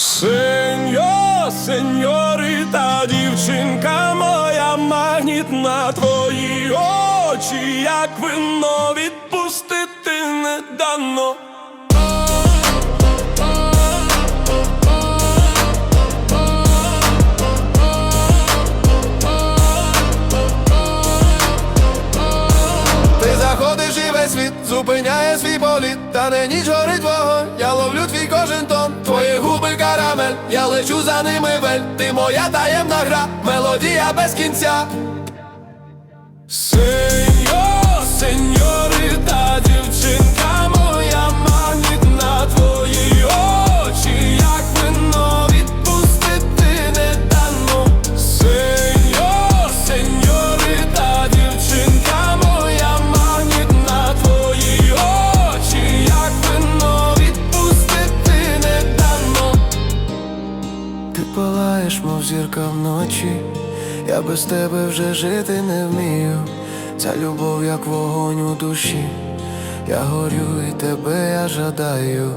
Сеньо, сеньорита, дівчинка моя магнітна твої очі, як вино відпустити не дано. Ти заходиш і весь світ зупиняє свій політ, та не ніч горить вогонь, лечу за ними вель, ти моя таємна гра, мелодія без кінця. Палаєш, мов зірка вночі, я без тебе вже жити не вмію. Ця любов, як вогонь у душі, я горю і тебе я жадаю.